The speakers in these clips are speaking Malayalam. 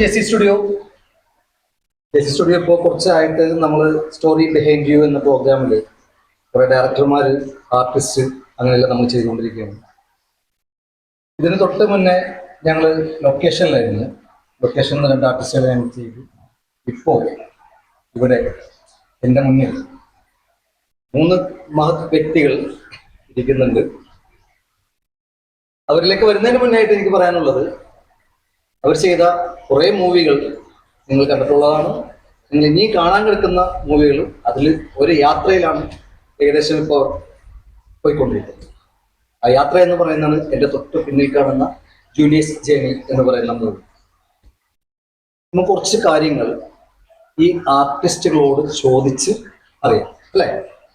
J C studio? J C studio ഇപ്പോൾ കുറച്ചായിട്ട് നമ്മൾ സ്റ്റോറി ബിഹൈൻഡ് യു എന്ന പ്രോഗ്രാമിൽ കുറേ ഡയറക്ടർമാർ ആർട്ടിസ്റ്റ് അങ്ങനെയെല്ലാം നമ്മൾ ചെയ്തുകൊണ്ടിരിക്കുകയാണ്. ഇതിന് തൊട്ട് മുന്നേ ഞങ്ങൾ ലൊക്കേഷനിലായിരുന്നു ലൊക്കേഷനിൽ രണ്ട് ആർട്ടിസ്റ്റുകളെ ഞങ്ങൾ ചെയ്തു. ഇപ്പോൾ ഇവിടെ എന്റെ മുന്നിൽ മൂന്ന് മഹത് വ്യക്തികൾ ഇരിക്കുന്നുണ്ട്. അവരിലേക്ക് വരുന്നതിന് മുന്നേ ആയിട്ട് എനിക്ക് പറയാനുള്ളത് അവർ ചെയ്ത കുറേ മൂവികൾ നിങ്ങൾ കണ്ടിട്ടുള്ളതാണ്. നിങ്ങൾ ഇനി കാണാൻ കിടക്കുന്ന മൂവികൾ അതിൽ ഒരു യാത്രയിലാണ് ഏകദേശം ഇപ്പോൾ പോയിക്കൊണ്ടിരിക്കുന്നത്. ആ യാത്ര എന്ന് പറയുന്നതാണ് എന്റെ തൊട്ട് പിന്നിൽ കാണുന്ന ജൂലിയസ് ജേണി എന്ന് പറയുന്ന മൂവി. നമുക്ക് കുറച്ച് കാര്യങ്ങൾ ഈ ആർട്ടിസ്റ്റുകളോട് ചോദിച്ച് അറിയാം. അല്ലേ?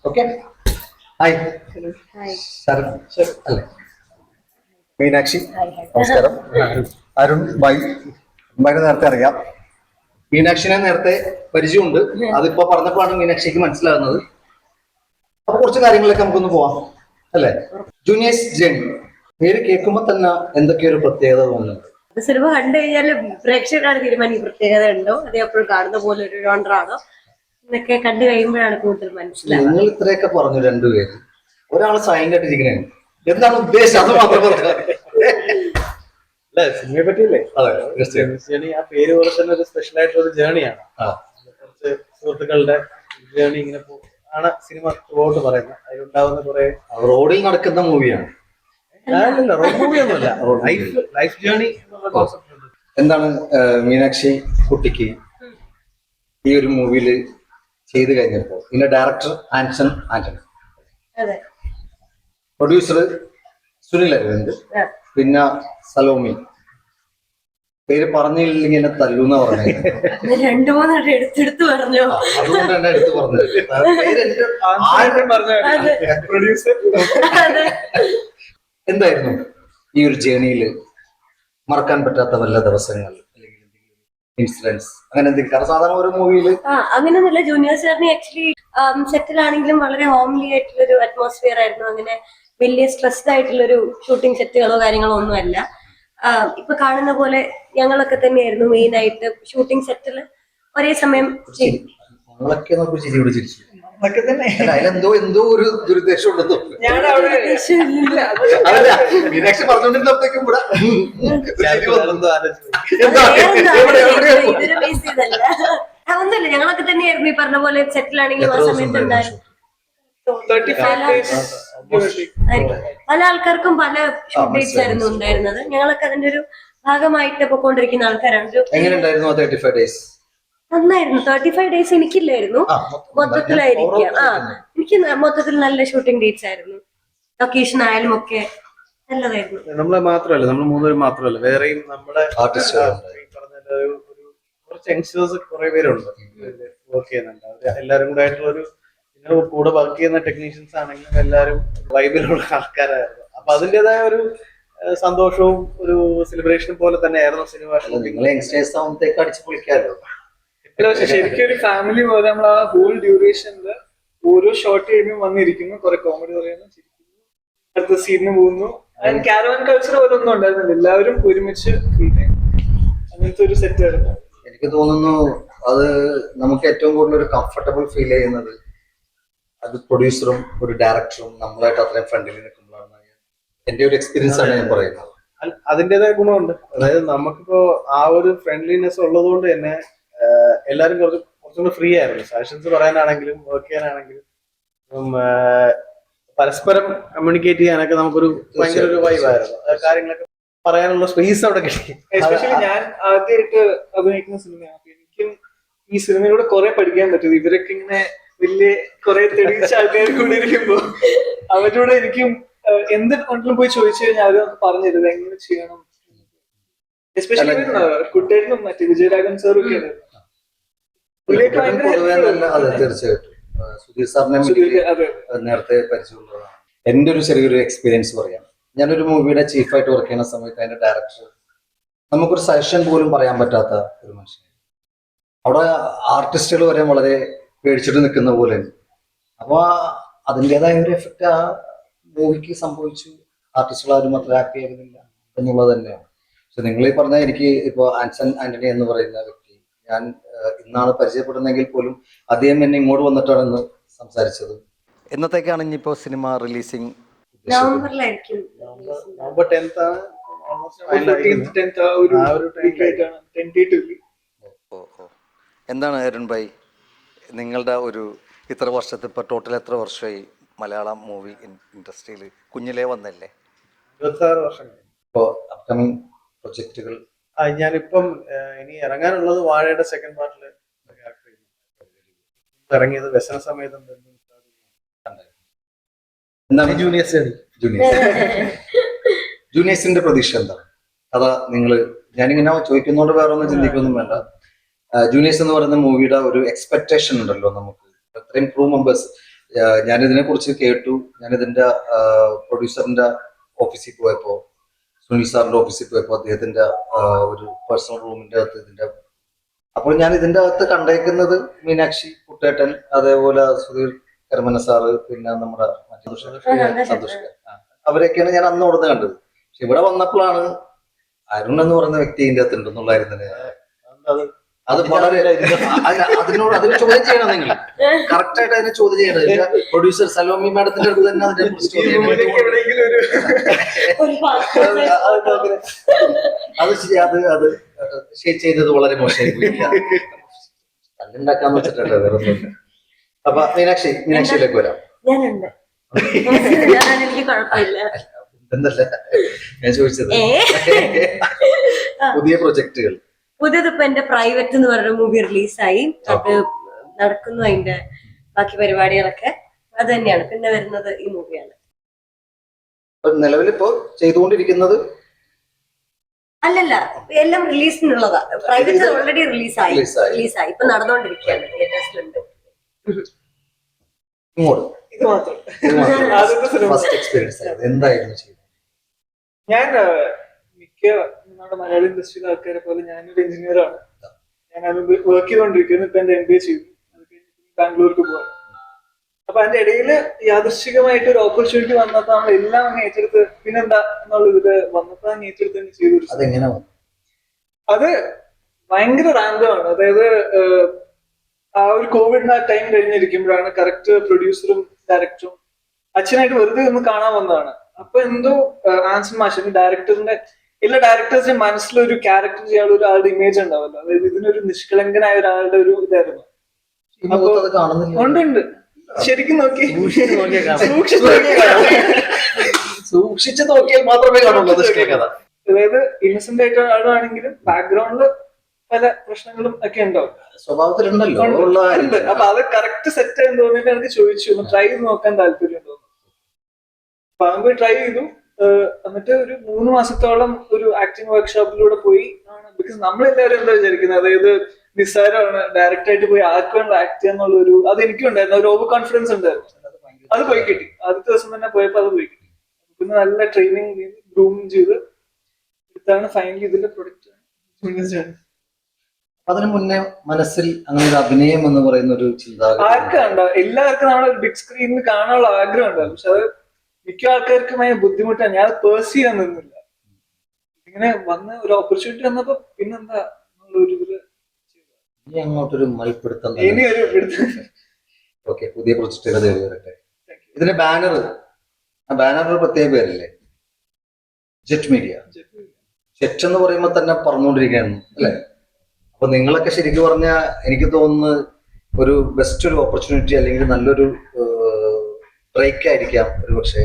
ഓക്കെ? ഹായ് ശരൺ. അല്ലേ? മീനാക്ഷി നമസ്കാരം. അരുൺ ബൈ. ബൈനെ നേരത്തെ അറിയാം. മീനാക്ഷിനെ നേരത്തെ പരിചയമുണ്ട്. അതിപ്പോ പറഞ്ഞപ്പോഴാണ് മീനാക്ഷിക്ക് മനസ്സിലാകുന്നത്. അപ്പൊ കുറച്ച് കാര്യങ്ങളൊക്കെ നമുക്കൊന്ന് പോവാം. അല്ലെ? ജൂനിയേഴ്സ് ജേണി പേര് കേൾക്കുമ്പോ തന്നെ എന്തൊക്കെയോ ഒരു പ്രത്യേകത തോന്നുന്നുണ്ട് അത് സിനിമ കണ്ടു കഴിഞ്ഞാൽ പ്രേക്ഷകരാണ് തീരുമാനിക്കും പ്രത്യേകത ഉണ്ടോ? അതേ എപ്പോഴും കാണുന്ന പോലെ ഒരു ജോണ്ടറാണോ എന്നൊക്കെ കണ്ടു കഴിയുമ്പോഴാണ് കൂടുതൽ മനസ്സിലാവുക നിങ്ങൾ ഇത്രയൊക്കെ പറഞ്ഞു രണ്ടുപേര്. ഒരാൾ സൈൻ കെട്ടിരിക്കണേ എന്താണ് ഉദ്ദേശം? അത് മാത്രം പറഞ്ഞാൽ മതി. അല്ല? സിനിമയെ പറ്റിയല്ലേ? അതെ ജേണി ആ പേര് പോലെ തന്നെ ഒരു സ്പെഷ്യൽ ആയിട്ടുള്ള ഒരു ജേണിയാണ് ആ. കുറച്ച് സുഹൃത്തുക്കളുടെ ജേണി ഇങ്ങനെ പോ- ആണ് സിനിമ ത്രൂഔട്ട് പറയുന്നത്. അതിലുണ്ടാവുന്ന കുറെ റോഡിൽ നടക്കുന്ന മൂവിയാണ്. അല്ലല്ല റോഡ് മൂവിയൊന്നുമല്ല ലൈഫ് ലൈഫ് ജേണി എന്നുള്ള കോൺസെപ്റ്റ് ഉണ്ട്. എന്താണ് മീനാക്ഷി കുട്ടിക്ക് ഈ ഒരു മൂവിയിൽ ചെയ്ത് കഴിഞ്ഞപ്പോൾ ഇതിന്റെ ഡയറക്ടർ ആൻസൺ ആന്റണി അതെ. പ്രൊഡ്യൂസർ സുനിൽ അരവിന്ദ്. പിന്നെ സലോമി. പേര് പറഞ്ഞില്ലെങ്കിൽ എന്നെ തല്ലൂന്ന പറഞ്ഞു രണ്ടു മൂന്നെണ്ണം എടുത്തെടുത്ത് പറഞ്ഞോ. അതുകൊണ്ട് തന്നെ എടുത്ത് പറഞ്ഞത്. എന്തായിരുന്നു ഈ ഒരു ജേണിയിൽ മറക്കാൻ പറ്റാത്ത വല്ല ദിവസങ്ങൾ ഇൻസിഡൻസ് അങ്ങനെ എന്തെങ്കിലും കാരണം സാധാരണ ഒരു മൂവിയിൽ ആ അങ്ങനെയൊന്നുമില്ല ജൂനിയർ സാറിന് ആക്ച്വലി സെറ്റിലാണെങ്കിലും വളരെ ഹോംലി ആയിട്ടുള്ള ഒരു അറ്റ്മോസ്ഫിയർ ആയിരുന്നു. അങ്ങനെ വലിയ സ്ട്രെസ്ഡ് ആയിട്ടുള്ള ഒരു ഷൂട്ടിംഗ് സെറ്റുകളോ കാര്യങ്ങളോ ഒന്നുമല്ല. ആ, ഇപ്പൊ കാണുന്ന പോലെ ഞങ്ങളൊക്കെ തന്നെയായിരുന്നു മെയിൻ ആയിട്ട് ഷൂട്ടിംഗ് സെറ്റിൽ ഒരേ സമയം അതിലെന്തോ എന്തോ ഒരു ദുരുദ്ദേശം ഉണ്ടെന്ന് മീനാക്ഷി ഇവിടെ. എന്തോ? ഒന്നുമില്ല ഞങ്ങളൊക്കെ തന്നെയായിരുന്നു ഈ പറഞ്ഞ പോലെ സെറ്റിലാണെങ്കിൽ ആ സമയത്ത് ഉണ്ടായിരുന്നു പല ആൾക്കാർക്കും പല ഷൂട്ട് ഡേറ്റ്സ് ആയിരുന്നു ഉണ്ടായിരുന്നത്. ഞങ്ങളൊക്കെ അതിന്റെ ഒരു ഭാഗമായിട്ട് പൊക്കോണ്ടിരിക്കുന്ന ആൾക്കാരാണ്. നന്നായിരുന്നു. തേർട്ടി ഫൈവ് ഡേയ്സ് എനിക്കില്ലായിരുന്നു മൊത്തത്തിലായിരിക്കാം. ആ എനിക്ക് മൊത്തത്തിൽ നല്ല ഷൂട്ടിംഗ് ഡേറ്റ്സ് ആയിരുന്നു. ലൊക്കേഷൻ ആയാലും ഒക്കെ നല്ലതായിരുന്നു. നമ്മളെ മാത്രമല്ല നമ്മൾ മൂന്നുപേരും മാത്രമല്ല. വേറെയും ഒരു കുറച്ച് യങ്സ്റ്റേഴ്സ് കുറെ പേരുണ്ട്. വർക്ക് ചെയ്യുന്നുണ്ട്. എല്ലാരും കൂടെ ആയിട്ടുള്ള ഒരു ഇതിന്റെ കൂടെ വർക്ക് ചെയ്യുന്ന ടെക്നീഷ്യൻസ് ആണെങ്കിലും എല്ലാരും വൈബിലുള്ള ആൾക്കാരായിരുന്നു. അപ്പൊ അതിന്റേതായ ഒരു സന്തോഷവും ഒരു സെലിബ്രേഷനും പോലെ തന്നെ ആയിരുന്നു സിനിമ നിങ്ങൾ യങ്സ്റ്റേഴ്സ് ആവുമ്പത്തേക്ക് അടിച്ചു പൊളിക്കാമല്ലോ പക്ഷെ ശരിക്കും ഒരു ഫാമിലി പോലെ നമ്മൾ ആ ഹോൾ ഡ്യൂറേഷനിൽ ഓരോ ഷോർട്ട് കഴിയുമ്പോൾ വന്നിരിക്കുന്നു. കുറെ കോമഡി പറയുന്നു ചിരിക്കുന്നു. അടുത്ത സീനിന് പോകുന്നു. കാരവൻ കൾച്ചർ പോലെ ഒന്നും ഉണ്ടായിരുന്നില്ല. എല്ലാവരും ഒരുമിച്ച് ഫുൾ ടൈം അങ്ങനത്തെ ഒരു സെറ്റ് ആയിരുന്നു. എനിക്ക് തോന്നുന്നു അത് നമുക്ക് ഏറ്റവും കൂടുതൽ ഒരു കംഫർട്ടബിൾ ഫീൽ ചെയ്യുന്നത് അത് പ്രൊഡ്യൂസറും ഒരു ഡയറക്ടറും നമ്മളായിട്ട് അത്രയും ഫ്രണ്ടിൽ നിൽക്കുമ്പോഴാണ് എന്റെ ഒരു എക്സ്പീരിയൻസ് ആണ് ഞാൻ പറയുന്നത്. അതിന്റേതായ ഗുണമുണ്ട്. അതായത് നമുക്കിപ്പോ ആ ഒരു ഫ്രണ്ട്ലിനെസ് ഉള്ളത് കൊണ്ട് തന്നെ എല്ലാരും കുറച്ച് കുറച്ചുകൂടി ഫ്രീ ആയിരുന്നു. സജഷൻസ് പറയാനാണെങ്കിലും വർക്ക് ചെയ്യാനാണെങ്കിലും പരസ്പരം കമ്മ്യൂണിക്കേറ്റ് ചെയ്യാനൊക്കെ നമുക്കൊരു ഭയങ്കര ഒരു വൈബായിരുന്നു ആ കാര്യങ്ങളൊക്കെ പറയാനുള്ള സ്പേസ് അവിടെ കിട്ടി. എസ്പെഷ്യലി ഞാൻ ആദ്യമായിട്ട് അഭിനയിക്കുന്ന സിനിമയാണ് അപ്പൊ എനിക്കും ഈ സിനിമയിലൂടെ കുറെ പഠിക്കാൻ പറ്റും ഇവരൊക്കെ ഇങ്ങനെ വലിയ കുറെ തെളിയിച്ച ആൾക്കാർ കൂടെ ഇരിക്കുമ്പോ അവരോട് എനിക്കും എന്ത് കൊണ്ടും പോയി ചോദിച്ചു കഴിഞ്ഞാൽ അവർ നമുക്ക് പറഞ്ഞു തരുന്നത് എങ്ങനെ ചെയ്യണം. എസ്പെഷ്യലി കുട്ടികൾക്കും മറ്റേ വിജയരാഘവൻ സാറും ഒക്കെ. തീർച്ചയായിട്ടും. സുധീർ സാറിനെ നേരത്തെ പരിചയമുള്ളതാണ്. എന്റെ ഒരു ചെറിയൊരു എക്സ്പീരിയൻസ് പറയാം. ഞാനൊരു മൂവിയുടെ ചീഫായിട്ട് വർക്ക് ചെയ്യുന്ന സമയത്ത് അതിന്റെ ഡയറക്ടർ നമുക്കൊരു സജഷൻ പോലും പറയാൻ പറ്റാത്ത ഒരു മനുഷ്യൻ അവിടെ ആർട്ടിസ്റ്റുകൾ വരെ വളരെ പേടിച്ചിട്ട് നിൽക്കുന്ന പോലെ. അപ്പൊ അതിന്റെതായ ഒരു എഫക്റ്റ് ആ മൂവിക്ക് സംഭവിച്ചു. ആർട്ടിസ്റ്റുകൾ ആരും അത്ര ഹാപ്പി ആയിരുന്നില്ല എന്നുള്ളത് തന്നെയാണ്. പക്ഷെ നിങ്ങൾ ഈ പറഞ്ഞ എനിക്ക് ഇപ്പോ ആൻസൺ ആന്റണി എന്ന് പറയുന്ന വ്യക്തി ഞാൻ ഇന്നാണ് പരിചയപ്പെടുന്നെങ്കിൽ പോലും അദ്ദേഹം എന്നെ ഇങ്ങോട്ട് വന്നിട്ടാണ് ഇന്ന് സംസാരിച്ചത്. എന്നത്തേക്കാണ് ഇനിയിപ്പോ സിനിമ റിലീസിംഗ് നവംബറിലായിരിക്കും നവംബർ എന്താണ് അരുൺ ഭായി? നിങ്ങളുടെ ഒരു ഇത്ര വർഷത്തെ ഇപ്പോൾ ടോട്ടൽ എത്ര വർഷമായി മലയാളം മൂവി ഇൻഡസ്ട്രിയിൽ കുഞ്ഞിലേ വന്നല്ലേ? വർഷം. ഇപ്പോൾ അപ്കമിങ് പ്രൊജക്റ്റുകൾ ഞാനിപ്പം ഇനി ഇറങ്ങാനുള്ളത് വാഴയുടെ സെക്കൻഡ് പാർട്ടിൽ ഇറങ്ങിയത് വ്യസന സമയത്ത് എന്താണ് ജൂനിയേഴ്സ് ജൂനിയേഴ്സ് ജൂനിയേഴ്സിന്റെ പ്രതീക്ഷ എന്താണ് അതാ നിങ്ങൾ ഞാനിങ്ങനെ ചോദിക്കുന്നോണ്ട് വേറെ ഒന്നും ചിന്തിക്കൊന്നും വേണ്ട. ജൂനിയേഴ്സ് എന്ന് പറയുന്ന മൂവിയുടെ ഒരു എക്സ്പെക്ടേഷൻ ഉണ്ടല്ലോ നമുക്ക്. അത്രയും ക്രൂ മെമ്പേഴ്സ് ഞാനിതിനെ കുറിച്ച് കേട്ടു. ഞാനിതിന്റെ പ്രൊഡ്യൂസറിന്റെ ഓഫീസിൽ പോയപ്പോ സുനിൽ സാറിന്റെ ഓഫീസിൽ പോയപ്പോ അദ്ദേഹത്തിന്റെ ഒരു പേഴ്സണൽ റൂമിന്റെ അകത്ത് ഇതിന്റെ അപ്പോൾ ഞാൻ ഇതിന്റെ അകത്ത് കണ്ടേക്കുന്നത് മീനാക്ഷി കുട്ടേട്ടൻ അതേപോലെ സുധീർ കരമന സാറ് പിന്നെ നമ്മുടെ സന്തോഷ് അവരൊക്കെയാണ് അവരെയൊക്കെയാണ് ഞാൻ അന്ന് അവിടുന്ന് കണ്ടത്. പക്ഷെ ഇവിടെ വന്നപ്പോഴാണ് അരുൺ എന്ന് പറയുന്ന വ്യക്തി ഇതിന്റെ അകത്ത് ഉണ്ടെന്നുള്ളായിരുന്നു അത് വളരെ അതിനോട് അതിന് ചോദ്യം ചെയ്യണം നിങ്ങൾ കറക്റ്റ് ആയിട്ട് അതിനെ ചോദ്യം ചെയ്യണം. പ്രൊഡ്യൂസർ സലോമി മാഡത്തിന്റെ അടുത്ത് തന്നെ അതിനെ. അത് ശരി അത് അത് ഷെയർ ചെയ്തത് വളരെ മോശമായി പോയി തല്ലുണ്ടാക്കാന്ന് വെച്ചിട്ടുണ്ട് വേറെ അപ്പൊ മീനാക്ഷി മീനാക്ഷിയിലേക്ക് വരാം. എനിക്ക് കുഴപ്പമില്ല. ഞാൻ ചോദിച്ചത്. പുതിയ പ്രൊജക്ടുകൾ പുതിയത് ഇപ്പൊ എന്റെ പ്രൈവറ്റ് എന്ന് പറഞ്ഞ മൂവി റിലീസായി അത് നടക്കുന്നു അതിന്റെ ബാക്കി പരിപാടികളൊക്കെ. അത് തന്നെയാണ്. പിന്നെ വരുന്നത് ഈ മൂവിയാണ് നിലവിലിപ്പോ ചെയ്തുകൊണ്ടിരിക്കുന്നത്? അല്ലല്ല. എല്ലാം റിലീസിനുള്ളതാ പ്രൈവറ്റ് ഓൾറെഡി റിലീസായി. റിലീസായി ഇപ്പൊ നടന്നുകൊണ്ടിരിക്കുകയാണ് തിയേറ്റേഴ്സിലുണ്ട് ഇങ്ങോട്ട്. ഇത് മാത്രം. ആദ്യത്തെ ഫസ്റ്റ് എക്സ്പീരിയൻസ് എന്തായിരുന്നു ഞാൻ മിക്ക നമ്മുടെ മലയാളി ഇൻഡസ്ട്രിയിലെ ആൾക്കാരെ പോലെ ഞാനൊരു എഞ്ചിനീയർ ആണ്. ഞാൻ അത് വർക്ക് ചെയ്തുകൊണ്ടിരിക്കുന്നു ഇപ്പൊ എന്റെ എം ബി എ ചെയ്തു ബാംഗ്ലൂർക്ക് പോവാണ്. അപ്പൊ അതിന്റെ ഇടയിൽ യാദൃശികമായിട്ട് ഒരു ഓപ്പർച്യൂണിറ്റി വന്നപ്പോ നമ്മൾ എല്ലാം അങ്ങ് ഏറ്റെടുത്ത് പിന്നെന്താ എന്നുള്ള ഇതിൽ വന്നപ്പോ അങ്ങ് ഏറ്റെടുത്ത് തന്നെ ചെയ്തു. അത് ഭയങ്കര റാൻഡമാണ് അതായത് ആ ഒരു കോവിഡിന് ആ ടൈം കഴിഞ്ഞിരിക്കുമ്പോഴാണ് കറക്റ്റ് പ്രൊഡ്യൂസറും ഡയറക്ടറും അച്ഛനായിട്ട് വെറുതെ ഒന്ന് കാണാൻ വന്നതാണ്. അപ്പൊ എന്തോ ആൻസൺ മാഷൻ ഡയറക്ടറിന്റെ എല്ലാ ഡയറക്ടേഴ്സിന്റെ മനസ്സിലൊരു ക്യാരക്ടർ ചെയ്യാനുള്ള ഒരാളുടെ ഇമേജ് ഉണ്ടാവല്ലോ. അതായത് ഇതിനൊരു നിഷ്കളങ്കനായ ഒരാളുടെ ഒരു ഇതായിരുന്നു. ഉണ്ട് ഉണ്ട് ശരിക്കും നോക്കി. സൂക്ഷിച്ച് നോക്കിയാൽ മാത്രമേ കാണുള്ളൂ അതായത് ഇന്നസെന്റ് ആയിട്ട് ആളാണെങ്കിലും ബാക്ക്ഗ്രൗണ്ടിൽ പല പ്രശ്നങ്ങളും ഒക്കെ ഉണ്ടാവും. സ്വഭാവത്തിലുണ്ടല്ലോ ഉണ്ട്. അപ്പൊ അത് കറക്റ്റ് സെറ്റ് ആയെന്ന് തോന്നിയിട്ട് എനിക്ക് ചോദിച്ചു. ട്രൈ ചെയ്ത് നോക്കാൻ താല്പര്യം തോന്നുന്നു. അപ്പൊ ട്രൈ ചെയ്തു. എന്നിട്ട് ഒരു മൂന്ന് മാസത്തോളം ഒരു ആക്ടിങ് വർക്ക്ഷോപ്പിലൂടെ പോയി ബിക്കോസ് നമ്മളെല്ലാവരും എന്താ വിചാരിക്കുന്നത്? അതായത് നിസ്സാരമാണ്. ഡയറക്റ്റ് ആയിട്ട് പോയി ആർക്ക് വേണ്ട ആക്ട് ചെയ്യാന്നുള്ള ഒരു അത് എനിക്കും ഉണ്ടായിരുന്നു. ഒരു ഓവർ കോൺഫിഡൻസ് ഉണ്ടായിരുന്നു അത് പോയി കിട്ടി. ആദ്യത്തെ ദിവസം തന്നെ പോയപ്പോൾ അത് പോയി കിട്ടി. പിന്നെ നല്ല ട്രെയിനിങ് ഗ്രൂം ചെയ്ത് ഇതാണ് ഫൈനലി ഇതിന്റെ പ്രൊഡക്റ്റ് അതിനു മുന്നേ മനസ്സിൽ അങ്ങനെ ഒരു അഭിനയം എന്ന് പറയുന്ന ഒരു ചിന്താഗതി ആർക്കാണ്ടോ എല്ലാവർക്കും നമ്മുടെ ബിഗ് സ്ക്രീനിൽ കാണാനുള്ള ആഗ്രഹം ഉണ്ടാവും പക്ഷെ അത് മിക്ക ആൾക്കാർക്കും ഭയങ്കര ബുദ്ധിമുട്ടാണ് ഞാൻ പേഴ്സ് ചെയ്യാൻ നിന്നില്ല. ഇങ്ങനെ വന്ന് ഒരു ഓപ്പർച്യൂണിറ്റി വന്നപ്പോ പിന്നെന്താ ഒരു ഇനി അങ്ങോട്ടൊരു മൽപ്പിടുത്തം ഇനി ഒരു ഓക്കെ പുതിയ പ്രൊജക്ടുകൾ തേടി വരട്ടെ. ഇതിന്റെ ബാനർ ആ ബാനറിന് പ്രത്യേക പേരല്ലേ? ജെറ്റ് മീഡിയ ജെറ്റ് എന്ന് പറയുമ്പോൾ തന്നെ പറഞ്ഞുകൊണ്ടിരിക്കുകയാണ് അല്ലെ? അപ്പൊ നിങ്ങളൊക്കെ ശരിക്കും പറഞ്ഞാൽ എനിക്ക് തോന്നുന്നു ഒരു ബെസ്റ്റ് ഒരു ഓപ്പർച്യൂണിറ്റി അല്ലെങ്കിൽ നല്ലൊരു ബ്രേക്ക് ആയിരിക്കാം ഒരു പക്ഷേ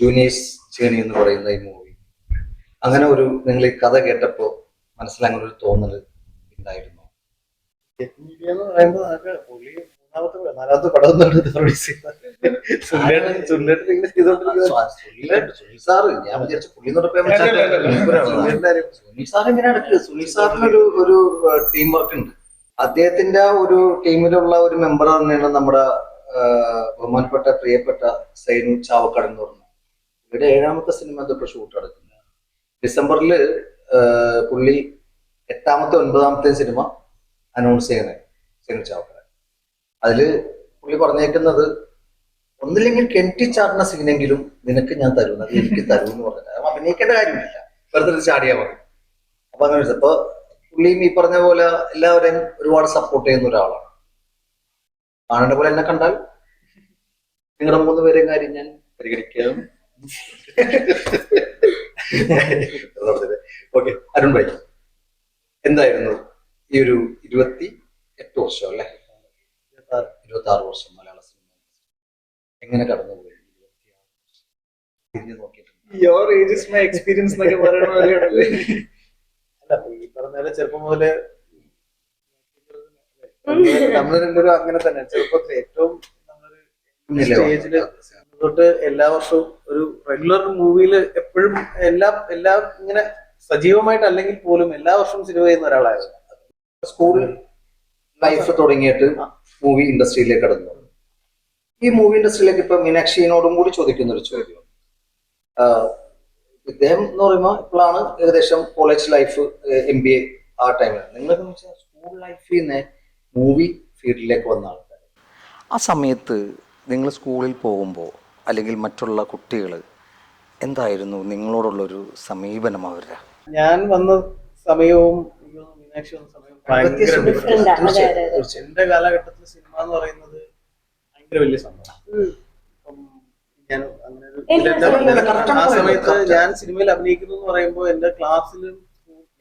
ജൂനിയേഴ്സ് ചേണി എന്ന് പറയുന്ന ഈ മൂവി. അങ്ങനെ ഒരു നിങ്ങൾ ഈ കഥ കേട്ടപ്പോ മനസ്സിൽ അങ്ങനെ ഒരു തോന്നൽ ഉണ്ടായിരുന്നു. മീഡിയ എന്ന് പറയുമ്പോൾ നമുക്ക് പുള്ളി മൂന്നാമത്തെ നാലാമത്തെ പടം സാറിനൊരു ഒരു ടീം വർക്ക് ഉണ്ട്. അദ്ദേഹത്തിന്റെ ഒരു ടീമിലുള്ള ഒരു മെമ്പർ തന്നെയാണ് നമ്മുടെ ബഹുമാനപ്പെട്ട പ്രിയപ്പെട്ട സൈനു ചാവക്കാട് എന്ന് പറഞ്ഞു. ഇവിടെ ഏഴാമത്തെ സിനിമ ഇതിപ്പോ ഷൂട്ട് നടക്കുന്നത് ഡിസംബറിൽ പുള്ളി എട്ടാമത്തെ ഒൻപതാമത്തെ സിനിമ അനൗൺസ് ചെയ്യണേ സൈനു ചാവക്കാട് അതിൽ പുള്ളി പറഞ്ഞേക്കുന്നത് ഒന്നില്ലെങ്കിൽ കെട്ടിച്ചാടുന്ന സീനെങ്കിലും നിനക്ക് ഞാൻ തരും അത് എനിക്ക് തരും എന്ന് പറഞ്ഞത് അഭിനയിക്കേണ്ട കാര്യമില്ല. വെറുതെ ചാടിയാൽ ചാടിയാ മതി. അപ്പൊ അങ്ങനെ അപ്പൊ പുള്ളിയും ഈ പറഞ്ഞ പോലെ എല്ലാവരെയും ഒരുപാട് സപ്പോർട്ട് ചെയ്യുന്ന ഒരാളാണ്. കാണേണ്ട പോലെ എന്നെ കണ്ടാൽ നിങ്ങളുടെ മൂന്ന് പേരെ കാര്യം ഞാൻ പരിഗണിക്കാം. ഓക്കെ അരുൺ ഭായി എന്തായിരുന്നു ഈ ഒരു ഇരുപത്തി എട്ട് വർഷം അല്ലെ? ഇരുപത്തി ആറ് വർഷം മലയാള സിനിമ. എങ്ങനെ കടന്നുപോയി? തിരിഞ്ഞു നോക്കിയിട്ടുണ്ട്. Your age is my experience എന്നൊക്കെ പറയുന്ന പോലെയാണല്ലേ അല്ല ഈ പറഞ്ഞ ചെറുപ്പം മുതൽ നമ്മൾ രണ്ടുപേരും അങ്ങനെ തന്നെ. ചെറുപ്പത്തിൽ ഏറ്റവും സ്റ്റേജിൽ തൊട്ട് എല്ലാ വർഷവും ഒരു റെഗുലർ മൂവിയിൽ എപ്പോഴും എല്ലാ എല്ലാ ഇങ്ങനെ സജീവമായിട്ട് അല്ലെങ്കിൽ പോലും എല്ലാ വർഷവും സിനിമ ചെയ്യുന്ന ഒരാളായിരുന്നു. സ്കൂൾ ലൈഫ് തുടങ്ങിയിട്ട് മൂവി ഇൻഡസ്ട്രിയിലേക്ക് കടന്നു. ഈ മൂവി ഇൻഡസ്ട്രിയിലേക്ക് ഇപ്പൊ മീനാക്ഷിനോടും കൂടി ചോദിക്കുന്ന ഒരു ചോദ്യം ഇദ്ദേഹം എന്ന് പറയുമ്പോൾ ഇപ്പോഴാണ് ഏകദേശം college life M B A ആ ടൈമിൽ നിങ്ങൾ സ്കൂൾ ലൈഫിൽ നിന്ന് മൂവി ഫീൽഡിലേക്ക് വന്ന ആൾക്കാർ ആ സമയത്ത് നിങ്ങൾ സ്കൂളിൽ പോകുമ്പോൾ അല്ലെങ്കിൽ മറ്റുള്ള കുട്ടികൾ എന്തായിരുന്നു നിങ്ങളോടുള്ളൊരു സമീപനം അവരുടെ ഞാൻ വന്ന സമയവും മീനാക്ഷി വന്ന സമയവും ഭയങ്കര. ആണ്. അതെ, അതെ. എന്റെ കാലഘട്ടത്തിൽ സിനിമ എന്ന് പറയുന്നത് ഭയങ്കര വലിയ സംഭവം അപ്പം ഞാൻ അങ്ങനെ ഒരു എനിക്ക് ഇതിലെന്താ മനസ്സിലായി. പറഞ്ഞത്? correct ആ ആണ് സമയത്ത് correct. ഞാൻ സിനിമയിൽ അഭിനയിക്കുന്നു എന്ന് പറയുമ്പോൾ എന്റെ ക്ലാസ്സിലും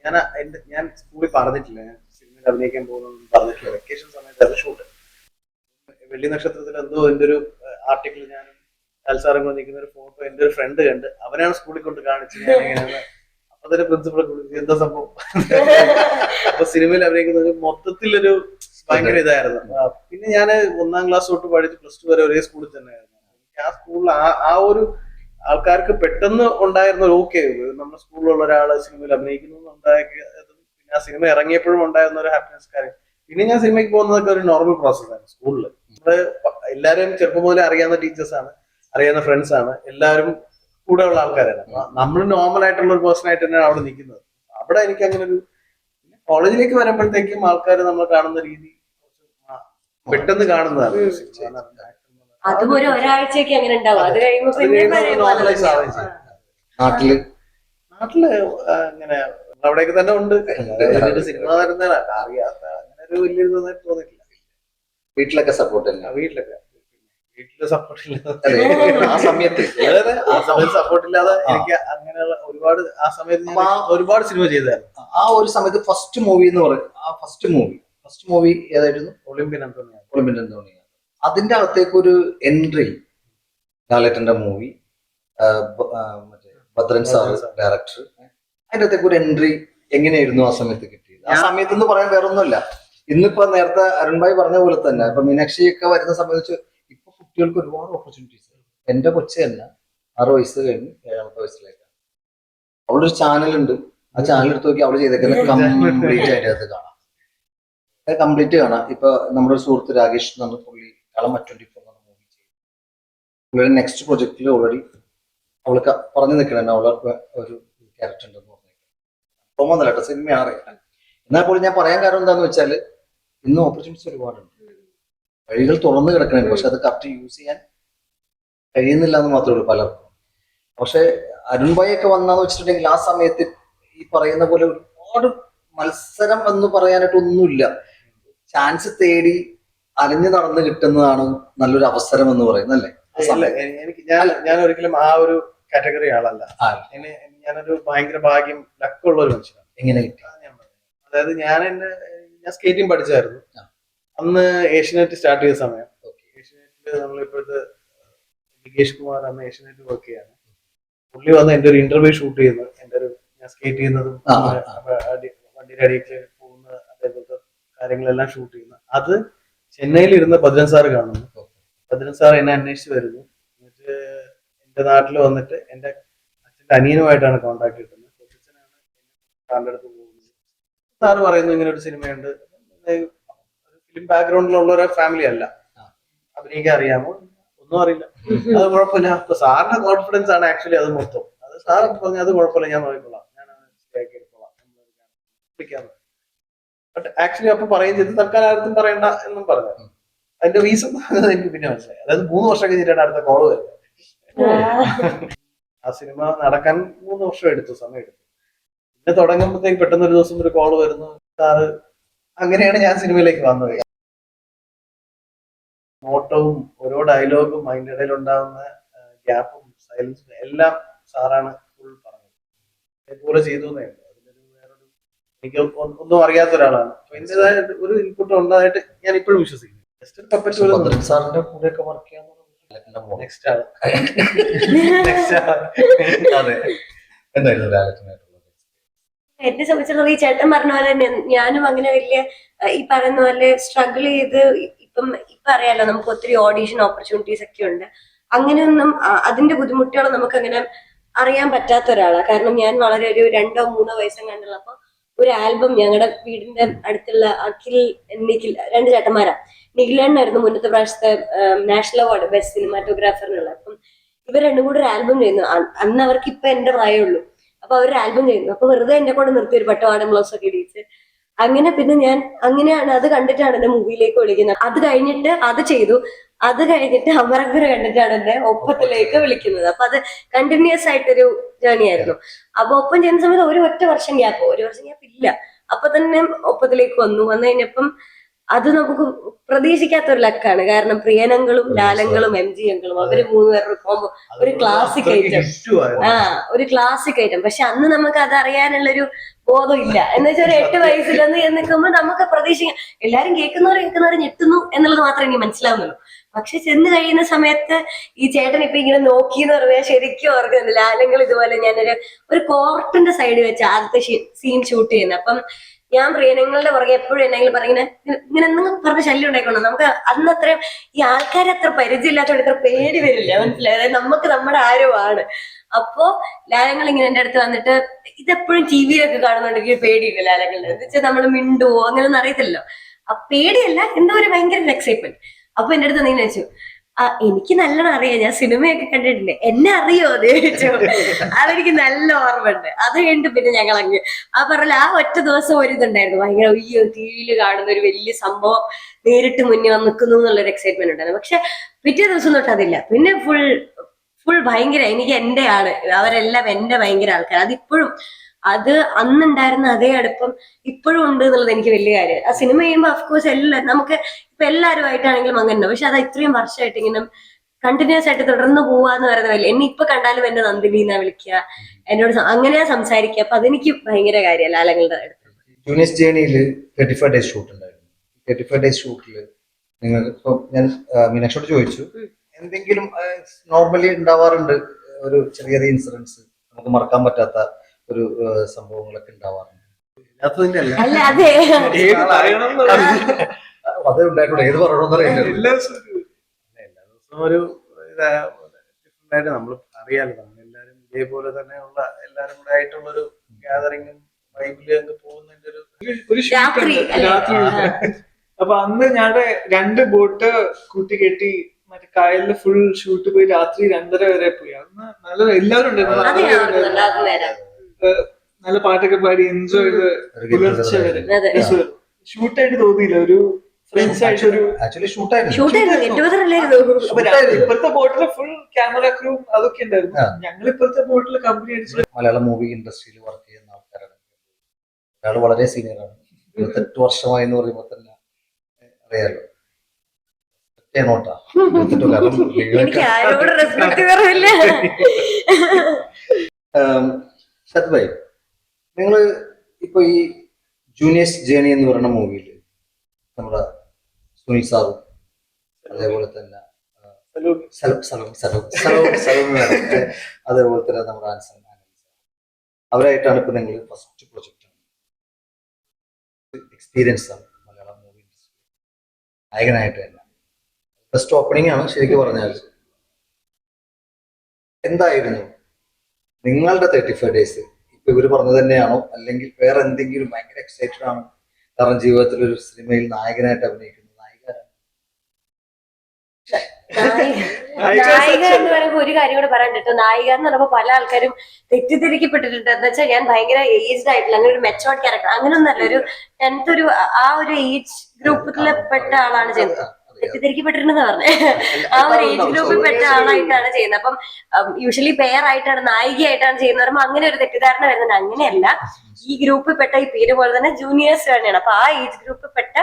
ഞാൻ എന്റെ ഞാൻ സ്കൂളിൽ പറഞ്ഞിട്ടില്ല ഞാൻ സിനിമയിൽ അഭിനയിക്കാൻ പോകുന്നു പറഞ്ഞിട്ടില്ല വെക്കേഷൻ സമയത്ത് ഷൂട്ട് വെള്ളി നക്ഷത്രത്തിൽ എന്തോ എന്റെ ഒരു ആർട്ടിക്കിൾ ഞാൻ സാറും കൊണ്ട് നിൽക്കുന്ന ഒരു ഫോട്ടോ എന്റെ ഒരു ഫ്രണ്ട് കണ്ട് അവനാണ് സ്കൂളിൽ കൊണ്ട് കാണിച്ചത്. ഞാൻ അപ്പൊ തന്നെ പ്രിൻസിപ്പളെ വിളിച്ചു എന്താ സംഭവം? അപ്പൊ സിനിമയിൽ അഭിനയിക്കുന്നത് മൊത്തത്തിലൊരു ഭയങ്കര ഇതായിരുന്നു. പിന്നെ ഞാൻ ഒന്നാം ക്ലാസ് തൊട്ട് പഠിച്ച് പ്ലസ് ടു വരെ ഒരേ സ്കൂളിൽ തന്നെയായിരുന്നു. ആ സ്കൂളിൽ ആ ആ ഒരു ആൾക്കാർക്ക് പെട്ടെന്ന് ഉണ്ടായിരുന്ന ഒരു ഓക്കെ നമ്മുടെ സ്കൂളിലുള്ള ഒരാൾ സിനിമയിൽ അഭിനയിക്കുന്നു ആ സിനിമ ഇറങ്ങിയപ്പോഴും ഉണ്ടായിരുന്ന ഒരു ഹാപ്പിനെസ് കാര്യം. പിന്നെ ഞാൻ സിനിമയ്ക്ക് പോകുന്നതൊക്കെ ഒരു നോർമൽ പ്രോസസ്സാണ് സ്കൂളിൽ നമ്മൾ എല്ലാവരും ചെറുപ്പം മുതലേ അറിയാവുന്ന ടീച്ചേഴ്സ് ആണ് അറിയാവുന്ന ഫ്രണ്ട്സ് ആണ് എല്ലാവരും കൂടെ ഉള്ള ആൾക്കാരാണ് നമ്മൾ നോർമൽ ആയിട്ടുള്ള ഒരു പേഴ്സൺ ആയിട്ട് തന്നെയാണ് അവിടെ നിൽക്കുന്നത്. അവിടെ എനിക്ക് അങ്ങനെ ഒരു കോളേജിലേക്ക് വരുമ്പോഴത്തേക്കും ആൾക്കാർ നമ്മൾ കാണുന്ന രീതി പെട്ടെന്ന് കാണുന്നതാണ്. അതും ഒരു ഒരാഴ്ചയൊക്കെ അങ്ങനെ ഉണ്ടാവും. അത്. നാട്ടിൽ? നാട്ടിൽ ആ, ഇങ്ങനെ അവിടെയൊക്കെ തന്നെ ഉണ്ട്. സിനിമ തരുന്നതാ അറിയാത്ത അങ്ങനെ ഒരു വലിയ ഇതൊന്നും തോന്നിയിട്ടില്ല. വീട്ടിലൊക്കെ സപ്പോർട്ട് ഇല്ല വീട്ടിലൊക്കെ. വീട്ടിൽ സപ്പോർട്ട് ഇല്ല. ആ സമയത്ത്. ആ സമയത്ത് സപ്പോർട്ട് ഇല്ലാതെ എനിക്ക് അങ്ങനെയുള്ള ഒരുപാട് ആ സമയത്ത് ഒരുപാട് സിനിമ ചെയ്തായിരുന്നു. ആ ഒരു സമയത്ത് ഫസ്റ്റ് മൂവി എന്ന് പറയും ആ ഫസ്റ്റ് മൂവി ഫസ്റ്റ് മൂവി ഏതായിരുന്നു? ഒളിമ്പ്യൻ അന്തോണിയ. ഒളിമ്പിൻ അന്തോണിയ. അതിന്റെ അകത്തേക്ക് ഒരു എൻട്രി ലാലേട്ടന്റെ മൂവി മറ്റേ ഭദ്രൻ സാർ. ഡയറക്ടർ അതിന്റെ അകത്തേക്ക് ഒരു എൻട്രി എങ്ങനെയായിരുന്നു ആ സമയത്ത് കിട്ടിയത്? ആ സമയത്ത് എന്ന് പറയാൻ വേറെ ഒന്നുമില്ല ഇന്നിപ്പോ നേരത്തെ അരുൺഭായി പറഞ്ഞ പോലെ തന്നെ ഇപ്പൊ മീനാക്ഷി ഒക്കെ വരുന്ന സമയത്ത് ഇപ്പൊ കുട്ടികൾക്ക് ഒരുപാട് ഓപ്പർച്യൂണിറ്റീസ് എന്റെ കൊച്ചു തന്നെ ആറ് വയസ്സ് കഴിഞ്ഞ് ഏഴാമത്തെ വയസ്സിലേക്ക്. അവളൊരു ചാനലുണ്ട്. ആ ചാനൽ എടുത്ത് നോക്കി അവൾ ചെയ്തേക്കുന്ന കംപ്ലീറ്റ് ആയിട്ട് അത് കാണാം. അത് കംപ്ലീറ്റ് കാണാം. ഇപ്പൊ നമ്മുടെ സുഹൃത്ത് രാകേഷ് എന്ന് പറഞ്ഞ പുള്ളി കളം ട്വന്റി ഫോർ എന്ന മൂവി ചെയ്തു. പുള്ളിയുടെ നെക്സ്റ്റ് പ്രൊജക്റ്റിൽ ഓൾറെഡി അവൾക്ക് പറഞ്ഞു നിൽക്കണ അവൾക്ക് ഒരു ക്യാരക്ടർ ഉണ്ടെന്ന് തോന്നുന്നില്ല കേട്ടോ സിനിമയാണ് അറിയാം എന്നാൽ പോലും ഞാൻ പറയാൻ കാരണം എന്താന്ന് വെച്ചാൽ ഇന്ന് ഓപ്പർച്യൂണിറ്റീസ് ഒരുപാടുണ്ട്. വഴികൾ തുറന്നു കിടക്കണേ പക്ഷെ അത് കറക്റ്റ് യൂസ് ചെയ്യാൻ കഴിയുന്നില്ല എന്ന് മാത്രമേ ഉള്ളൂ പലർക്കും. പക്ഷെ അരുൺഭായി ഒക്കെ വന്നാന്ന് വെച്ചിട്ടുണ്ടെങ്കിൽ ആ സമയത്ത് ഈ പറയുന്ന പോലെ ഒരുപാട് മത്സരം എന്ന് പറയാനായിട്ട് ഒന്നുമില്ല. ചാൻസ് തേടി അലഞ്ഞു നടന്ന് കിട്ടുന്നതാണ് നല്ലൊരു അവസരം എന്ന് പറയുന്നത് അല്ലേ? എനിക്ക് ഞാൻ ഞാൻ ഒരിക്കലും ആ ഒരു കാറ്റഗറി ആളല്ല. ഞാനൊരു ഭയങ്കര ഭാഗ്യം ലക്കുള്ള ഒരു മനുഷ്യനാണ്. എങ്ങനെ കിട്ടി. അതായത് ഞാൻ എന്റെ ഞാൻ സ്കേറ്റിംഗ് പഠിച്ചായിരുന്നു. അന്ന് ഏഷ്യനെറ്റ് സ്റ്റാർട്ട് ചെയ്ത സമയം. ഏഷ്യനെറ്റിൽ ഏഷ്യനെറ്റിൽ നമ്മൾ ഇപ്പോഴത്തെ നികേഷ് കുമാർ അന്ന് ഏഷ്യനെറ്റ് വർക്ക് ചെയ്യാണ്. പുള്ളി വന്ന് എന്റെ ഒരു ഇന്റർവ്യൂ ഷൂട്ട് ചെയ്യുന്നു. എന്റെ ഒരു ഞാൻ സ്കേറ്റ് ചെയ്യുന്നതും വണ്ടിയുടെ അടിയിൽ പോകുന്ന അതേപോലത്തെ കാര്യങ്ങളെല്ലാം ഷൂട്ട് ചെയ്യുന്നു. അത് ചെന്നൈയിൽ ഇരുന്ന് ഭദ്രൻ സാർ കാണുന്നു. ഭദ്രൻ സാർ എന്നെ അന്വേഷിച്ച് വരുന്നു. എന്നിട്ട് എന്റെ നാട്ടിൽ വന്നിട്ട് എന്റെ അനിയനുമായിട്ടാണ് കോണ്ടാക്ട് കിട്ടുന്നത്. കൊച്ചച്ഛനാണ് സാറിന്റെ അടുത്ത് പോകുന്നത്. സാറ് പറയുന്നു ഇങ്ങനെ ഒരു സിനിമയുണ്ട്. ഫിലിം ബാക്ക്ഗ്രൗണ്ടിലുള്ള ഒരു ഫാമിലി അല്ല. അഭിനയിക്കാൻ അറിയാമോ? ഒന്നും അറിയില്ല. അത് കുഴപ്പമില്ല. അപ്പൊ സാറിന്റെ കോൺഫിഡൻസ് ആണ് ആക്ച്വലി അത് മൊത്തം. അത് സാർ പറഞ്ഞു അത് കുഴപ്പമില്ല ഞാൻ നോക്കിക്കൊള്ളാം ഞാൻ എടുത്തോളാം. വിളിക്കാന്ന് ബട്ട് ആക്ച്വലി അപ്പൊ പറയുകയും ചെയ്ത്. തൽക്കാലം ആർക്കും പറയണ്ട എന്നും പറഞ്ഞു. അതിന്റെ റീസൺ എനിക്ക് പിന്നെ മനസ്സിലായി. അതായത് മൂന്ന് വർഷം കഴിഞ്ഞിട്ടാണ് അടുത്ത കോൾ വരുന്നത്. ആ സിനിമ നടക്കാൻ മൂന്ന് വർഷം എടുത്തു സമയം എടുത്തു. പിന്നെ തുടങ്ങുമ്പോഴത്തേക്ക് പെട്ടെന്ന് ഒരു ദിവസം ഒരു കോൾ വരുന്നു സാറ് അങ്ങനെയാണ് ഞാൻ സിനിമയിലേക്ക് വന്നത്. നോട്ടവും ഓരോ ഡയലോഗും അതിന്റെ ഇടയിൽ ഉണ്ടാകുന്ന ഗ്യാപ്പും സൈലൻസും എല്ലാം സാറാണ് ഫുൾ പറഞ്ഞത്. ഇതേപോലെ ചെയ്തു എന്നേ വേറൊരു എനിക്ക് ഒന്നും അറിയാത്ത ഒരാളാണ്. അപ്പൊ എന്റേതായ ഒരു ഇൻപുട്ട് ഉണ്ടായിട്ട് ഞാൻ ഇപ്പോഴും വിശ്വസിക്കുന്നു. ജസ്റ്റ് പപ്പറ്റ് പോലെ സാറിന്റെ കൂടെയൊക്കെ വർക്ക് ചെയ്യാൻ നെക്സ്റ്റ് നെക്സ്റ്റ് എന്നെ സംബന്ധിച്ചിടത്തോളം ഈ ചേട്ടൻ പറഞ്ഞ പോലെ തന്നെ ഞാനും അങ്ങനെ വലിയ ഈ പറയുന്ന പോലെ സ്ട്രഗിൾ ചെയ്ത് ഇപ്പം ഇപ്പൊ അറിയാലോ നമുക്ക് ഒത്തിരി ഓഡീഷൻ ഓപ്പർച്യൂണിറ്റീസ് ഒക്കെ ഉണ്ട്. അങ്ങനെയൊന്നും അതിന്റെ ബുദ്ധിമുട്ടുകൾ നമുക്ക് അങ്ങനെ അറിയാൻ പറ്റാത്ത ഒരാളാണ് കാരണം ഞാൻ വളരെ ഒരു രണ്ടോ മൂന്നോ വയസ്സും കണ്ടുള്ള അപ്പൊ ഒരു ആൽബം ഞങ്ങളുടെ വീടിന്റെ അടുത്തുള്ള അഖിൽ നിഖിൽ രണ്ട് ചേട്ടന്മാരാ. നിഖിലേണ്ണായിരുന്നു മുന്നത്തെ പ്രാവശ്യത്തെ നാഷണൽ അവാർഡ് ബെസ്റ്റ് സിനിമാറ്റോഗ്രാഫറിനുള്ള അപ്പം ഇവർ രണ്ടും കൂടെ ഒരു ആൽബം ചെയ്യുന്നു. അന്ന് അവർക്ക് ഇപ്പൊ എന്റെ പ്രായമുള്ളൂ അപ്പൊ അവർ ആൽബം ചെയ്യുന്നു. അപ്പൊ വെറുതെ എന്നെ കൂടെ നിർത്തി ഒരു പട്ടവാടം ബ്ലൗസ് ഒക്കെ ഇടിച്ച്. അങ്ങനെ പിന്നെ ഞാൻ അങ്ങനെയാണ് അത് കണ്ടിട്ടാണ് എന്നെ മൂവിയിലേക്ക് വിളിക്കുന്നത്. അത് കഴിഞ്ഞിട്ട് അത് ചെയ്തു. അത് കഴിഞ്ഞിട്ട് അമരക്കുര കണ്ടിട്ടാണ് എന്നെ ഒപ്പത്തിലേക്ക് വിളിക്കുന്നത്. അപ്പൊ അത് കണ്ടിന്യൂസ് ആയിട്ടൊരു ജേണി ആയിരുന്നു. അപ്പൊ ഒപ്പം ചെയ്യുന്ന സമയത്ത് ഒരു ഒറ്റ വർഷം ഗ്യാപ്പ് ഒരു വർഷം ഗ്യാപ്പ് ഇല്ല. അപ്പൊ തന്നെ ഒപ്പത്തിലേക്ക് വന്നു. വന്നു കഴിഞ്ഞപ്പം അത് നമുക്ക് പ്രതീക്ഷിക്കാത്ത ഒരു ലക്കാണ്. കാരണം പ്രിയനങ്ങളും ലാലങ്ങളും എം ജി അങ്കളും അവർ മൂന്നുപേരുടെ കോമ്പോ ഒരു ക്ലാസിക് ഐറ്റം ആ ഒരു ക്ലാസിക് ഐറ്റം പക്ഷെ അന്ന് നമുക്ക് അത് അറിയാനുള്ളൊരു ബോധം ഇല്ല എന്ന് വെച്ചാൽ ഒരു എട്ട് വയസ്സിലൊന്ന് നിൽക്കുമ്പോൾ നമുക്ക് പ്രതീക്ഷിക്കാം എല്ലാരും കേൾക്കുന്നവർ കേൾക്കുന്നവർ ഞെട്ടുന്നു എന്നുള്ളത് മാത്രമേ എനിക്ക് മനസ്സിലാവുന്നുള്ളൂ. പക്ഷെ ചെന്ന് കഴിയുന്ന സമയത്ത് ഈ ചേട്ടൻ ഇപ്പൊ ഇങ്ങനെ നോക്കി എന്ന് പറഞ്ഞാൽ ശരിക്കും ഓർക്കുന്നില്ല ലാലങ്ങൾ ഇതുപോലെ ഞാനൊരു ഒരു കോർട്ടിന്റെ സൈഡ് വെച്ച് ആദ്യത്തെ സീൻ ഷൂട്ട് ചെയ്യുന്നത് അപ്പം ഞാൻ പ്രിയനങ്ങളുടെ പുറകെ എപ്പോഴും എന്നെങ്കിലും പറഞ്ഞിങ്ങനെ ഇങ്ങനെ എന്തെങ്കിലും പറഞ്ഞ ശല്യം ഉണ്ടായിക്കോണം നമുക്ക് അന്ന് അത്രയും ഈ ആൾക്കാരെ അത്ര പരിചയമില്ലാത്തോണ്ട് ഇത്ര പേടി വരില്ല. മനസ്സിലായി? അതായത് നമുക്ക് നമ്മുടെ ആരവാണ് അപ്പോ ലാലങ്ങൾ ഇങ്ങനെ എന്റെ അടുത്ത് വന്നിട്ട് ഇതെപ്പോഴും ടി വിയിലൊക്കെ കാണുന്നുണ്ടെങ്കിൽ പേടിയില്ല ലാലങ്ങളുടെ എന്ന് വെച്ചാൽ നമ്മൾ മിണ്ടുവോ? അങ്ങനെയൊന്നും അറിയത്തില്ലല്ലോ. ആ പേടിയല്ല എന്തോ ഒരു ഭയങ്കര എക്സൈറ്റ്മെന്റ് അപ്പൊ എന്റെ അടുത്ത് നീ ആ എനിക്ക് നല്ലോണം അറിയാം. ഞാൻ സിനിമയൊക്കെ കണ്ടിട്ടുണ്ട്. എന്നെ അറിയോ ചോദിച്ചു. അതെനിക്ക് നല്ല ഓർമ്മയുണ്ട്. അത് കഴിഞ്ഞിട്ട് പിന്നെ ഞങ്ങൾ അങ്ങ് ആ പറഞ്ഞ ആ ഒറ്റ ദിവസം ഒരു ഇതുണ്ടായിരുന്നു. ഭയങ്കര അയ്യോ ടി കാണുന്ന ഒരു വലിയ സംഭവം നേരിട്ട് മുന്നിൽ വന്ന് നിൽക്കുന്നു എന്നുള്ളൊരു എക്സൈറ്റ്മെന്റ് ഉണ്ടായിരുന്നു. പക്ഷെ പിറ്റേ ദിവസം തൊട്ട് അതില്ല. പിന്നെ ഫുൾ ഫുൾ ഭയങ്കര എനിക്ക് എന്റെ ആണ് അവരെല്ലാം എന്റെ ഭയങ്കര ആൾക്കാർ അതിപ്പോഴും അത് അന്നുണ്ടായിരുന്ന അതേ അടുപ്പം ഇപ്പോഴും ഉണ്ട് എന്നുള്ളത് എനിക്ക് വലിയ കാര്യം. ആ സിനിമ ചെയ്യുമ്പോൾ അഫ്കോഴ്സ് എല്ലാം നമുക്ക് ഇപ്പൊ എല്ലാവരുമായിട്ടാണെങ്കിലും ആയിട്ടാണെങ്കിലും അങ്ങനെ പക്ഷെ അത് ഇത്രയും വർഷമായിട്ട് ഇങ്ങനെ കണ്ടിന്യൂസ് ആയിട്ട് തുടർന്ന് പോവാന്ന് പറയുന്ന വലിയ എന്നെ ഇപ്പൊ കണ്ടാലും എന്നെ നന്ദിനി എന്നാ വിളിക്കുക എന്നോട് അങ്ങനെയാ സംസാരിക്കുക അപ്പൊ അതെനിക്ക് ഭയങ്കര കാര്യ ലാലങ്ങളുടെ അടുത്ത്. ജേണിയിൽ തേർട്ടി ഫൈവ് ഡേയ്സ് ഷൂട്ട് ഉണ്ടായിരുന്നു. തേർട്ടി ഫൈവ് ഡേയ്സ് ഷൂട്ടിൽ നിങ്ങൾ ഞാൻ മീനാക്ഷോട് ചോദിച്ചു എന്തെങ്കിലും നോർമലി ഉണ്ടാവാറുണ്ട് ഒരു ചെറിയ ചെറിയ ഇൻസിഡൻസ് നമുക്ക് മറക്കാൻ പറ്റാത്ത ഒരു സംഭവങ്ങളൊക്കെ ഉണ്ടാവാറുണ്ട്. ഇല്ലാത്തതിന്റെ അല്ല അല്ല അതെ ഉണ്ടായിട്ടുണ്ട് ഏത് പറയണമെന്ന് അറിയില്ല. എല്ലാ ദിവസവും ഒരു- ഡിഫറെന്റ് നമ്മൾ അറിയാലോ. നമ്മൾ എല്ലാവരും ഇതേപോലെ തന്നെയുള്ള എല്ലാരും കൂടെ ആയിട്ടുള്ള ഒരു ഗ്യാതറിങ്ങും വൈബിൽ അങ്ങ് പോകുന്നതിന്റെ ഒരു രാത്രി? അപ്പൊ അന്ന് ഞങ്ങളുടെ രണ്ട് ബോട്ട് കൂട്ടിക്കെട്ടി മറ്റേ കായലിൽ ഫുൾ ഷൂട്ട് പോയി രാത്രി രണ്ടര വരെ പോയി. അന്ന് നല്ല എല്ലാവരും ഉണ്ടായിരുന്നു. അത്. നല്ല പാട്ടൊക്കെ പാടി എൻജോയ് ചെയ്ത് പുലർച്ചെ വരെ. അതെ. ഷൂട്ടായിട്ട് തോന്നിയില്ല. ഒരു ഇപ്പഴത്തെ ബോട്ടിൽ ഫുൾ ക്യാമറ ക്രൂ അതൊക്കെ ഉണ്ടായിരുന്നു. ഞങ്ങൾ ഇപ്പഴത്തെ ബോട്ടിൽ കമ്പനി അടിച്ചു മലയാള മൂവി ഇൻഡസ്ട്രിയിൽ വർക്ക് ചെയ്യുന്ന ആൾക്കാരാണ്. അയാൾ വളരെ സീനിയറാണ് ഇരുപത്തെട്ട് വർഷമായി എന്ന് പറയുമ്പോൾ തന്നെ അറിയാലോ. നോട്ടാ. സത് ഭായി നിങ്ങൾ ഇപ്പൊ ഈ ജൂനിയേഴ്സ് ജേണി എന്ന് പറയുന്ന മൂവിയിൽ നമ്മുടെ സുനിൽ സാറും അതേപോലെ തന്നെ അതേപോലെ തന്നെ നമ്മുടെ ആൻസർ അവരായിട്ടാണ് ഇപ്പൊ നിങ്ങൾ ഫസ്റ്റ് പ്രൊജക്ട് എക്സ്പീരിയൻസ് ആണ് മലയാളം മൂവി നായകനായിട്ട് തന്നെ. ഫസ്റ്റ് ഓപ്പണിംഗ് ആണ് ശരിക്കും പറഞ്ഞാൽ എന്തായിരുന്നു? നിങ്ങളുടെ തേർട്ടി ഫൈവ് ഡേയ്സ് ഇപ്പൊ ഇവർ പറഞ്ഞത് തന്നെയാണോ? അല്ലെങ്കിൽ വേറെ എന്തെങ്കിലും ഭയങ്കര എക്സൈറ്റഡ് ആണ്? കാരണം ജീവിതത്തിൽ ഒരു സിനിമയിൽ നായകനായിട്ട് അഭിനയിക്കുന്നു നായികാരാണ് നായിക എന്ന് പറയുമ്പോ ഒരു കാര്യം കൂടെ പറയാൻ കേട്ടോ നായിക എന്ന് പറയുമ്പോ പല ആൾക്കാരും തെറ്റിദ്ധരിക്കപ്പെട്ടിട്ടുണ്ട്. എന്ന് വെച്ചാൽ ഞാൻ ഭയങ്കര ഏജ്ഡ് ആയിട്ടില്ല അങ്ങനെ ഒരു മെച്ചോർഡ് ക്യാരക്ടർ അങ്ങനെയൊന്നല്ല ഒരു ടെൻത്ത് ഒരു ആ ഒരു ഏജ് ഗ്രൂപ്പിൽ പെട്ട ആളാണ് ചെയ്തത് തെറ്റിദ്ധരിക്കപ്പെട്ടിട്ടുണ്ടെന്ന് പറഞ്ഞു. ആ ഒരു ഏജ് ഗ്രൂപ്പിൽ പെട്ട ആളായിട്ടാണ് ചെയ്യുന്നത്. അപ്പം യൂഷ്വലി പെയർ ആയിട്ടാണ് നായികയായിട്ടാണ് ചെയ്യുന്നത്. പറയുമ്പോൾ അങ്ങനെ ഒരു തെറ്റിദ്ധാരണ വരുന്നുണ്ട്. അങ്ങനെയല്ല. ഈ ഗ്രൂപ്പിൽ പെട്ട ഈ പേര് പോലെ തന്നെ ജൂനിയേഴ്സ് തന്നെയാണ്. അപ്പൊ ആ ഏജ് ഗ്രൂപ്പിൽ പെട്ട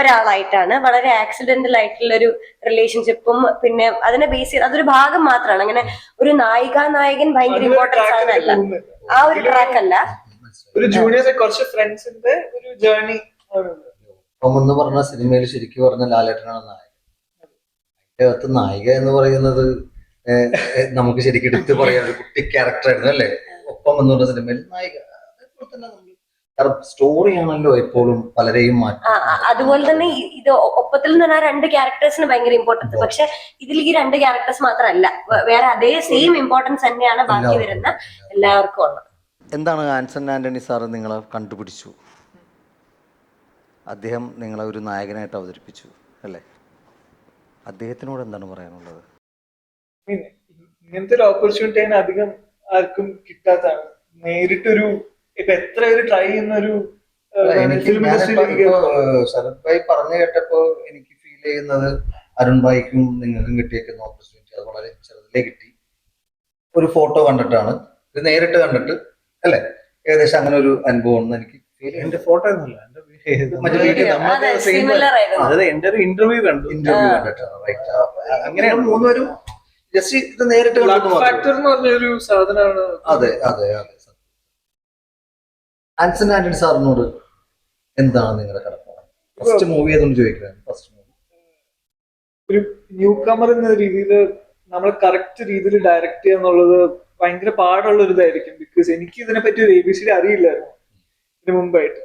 ഒരാളായിട്ടാണ്. വളരെ ആക്സിഡന്റൽ ആയിട്ടുള്ള ഒരു റിലേഷൻഷിപ്പും പിന്നെ അതിനെ ബേസ് ചെയ്ത് അതൊരു ഭാഗം മാത്രമാണ്. അങ്ങനെ ഒരു നായിക നായകൻ ഭയങ്കര ഇമ്പോർട്ടൻസ് ആണല്ല ആ ഒരു ട്രാക്ക് അല്ല. ഒരു ജൂനിയേഴ്സ് കുറച്ച് ഫ്രണ്ട്സിന്റെ ഒരു ജേർണി ഒപ്പം എന്ന് പറഞ്ഞ സിനിമയിൽ ശരിക്കും പറഞ്ഞ ലാലേട്ടനാണ് നായകൻ. അതിന്റെ അകത്ത് നായിക എന്ന് പറയുന്നത് നമുക്ക് ശരിക്കും എടുത്ത് പറയാൻ ഒരു കുട്ടി ക്യാരക്ടർ ആയിരുന്നു അല്ലേ? ഒപ്പം എന്ന് പറഞ്ഞ സിനിമയിൽ നായിക. അതേപോലെ തന്നെ നമ്മൾ കാരണം സ്റ്റോറിയാണല്ലോ എപ്പോഴും പലരെയും അതുപോലെ തന്നെ ഈ- ഇത് ഒപ്പത്തിൽ നിന്ന് പറഞ്ഞാൽ രണ്ട് ക്യാരക്ടേഴ്സിന് ഭയങ്കര ഇമ്പോർട്ടൻസ് പക്ഷെ ഇതിൽ ഈ രണ്ട് ക്യാരക്ടേഴ്സ് മാത്രമല്ല വേറെ അതേ സെയിം ഇമ്പോർട്ടൻസ് തന്നെയാണ് ബാക്കി വരുന്ന എല്ലാവർക്കും ഉള്ളത്. എന്താണ് ആൻസൺ ആന്റണി സാറ് നിങ്ങളെ കണ്ടുപിടിച്ചു? അദ്ദേഹം നിങ്ങളെ ഒരു നായകനായിട്ട് അവതരിപ്പിച്ചു അല്ലേ? അദ്ദേഹത്തിനോട് എന്താണ് പറയാനുള്ളത്? ഇങ്ങനത്തെ ഒരു ഓപ്പർച്യൂണിറ്റി അതിന് അധികം ആർക്കും കിട്ടാത്തതാണ്. നേരിട്ടൊരു ഇപ്പൊ എത്ര പേര് ട്രൈ ചെയ്യുന്ന ഒരു ശരത് ഭായി പറഞ്ഞു കേട്ടപ്പോ എനിക്ക് ഫീൽ ചെയ്യുന്നത് അരുൺ ഭായിക്കും നിങ്ങൾക്കും കിട്ടിയേക്കുന്ന ഓപ്പർച്യൂണിറ്റി അത് വളരെ ചെറുതിലേ കിട്ടി. ഒരു ഫോട്ടോ കണ്ടിട്ടാണ്. ഇത് നേരിട്ട് കണ്ടിട്ട് അല്ലെ? ഏകദേശം അങ്ങനെ ഒരു അനുഭവം എനിക്ക് ഫീൽ എന്റെ ഫോട്ടോ ഒന്നുമില്ല. അതായത് എന്റെ ഒരു ഇന്റർവ്യൂ കണ്ടു ഇന്റർവ്യൂ കണ്ടിട്ടാണ് അങ്ങനെ അങ്ങനെയാണ്. മൂന്നുപേരും ജസ്റ്റ് ഇത് നേരിട്ട് കണ്ടു ഫാക്ടർ എന്ന് പറഞ്ഞൊരു സാധനമാണ്. അതെ അതെ അതെ. ആൻസൺ ആന്റണി സാറിനോട് എന്താണ് നിങ്ങളുടെ കടപ്പാട്? ഫസ്റ്റ് മൂവി ഏതൊന്ന് ചോദിക്കുന്നത് ഫസ്റ്റ് മൂവി ഒരു ന്യൂ കമർ എന്ന രീതിയിൽ നമ്മൾ കറക്റ്റ് രീതിയിൽ ഡയറക്റ്റ് ചെയ്യുക എന്നുള്ളത് ഭയങ്കര പാടുള്ള ഒരു ഇതായിരിക്കും ബിക്കോസ് എനിക്ക് ഇതിനെ പറ്റി ഒരു എ ബി സി ഡി അറിയില്ലായിരുന്നു. ഇതിന് മുമ്പായിട്ട്.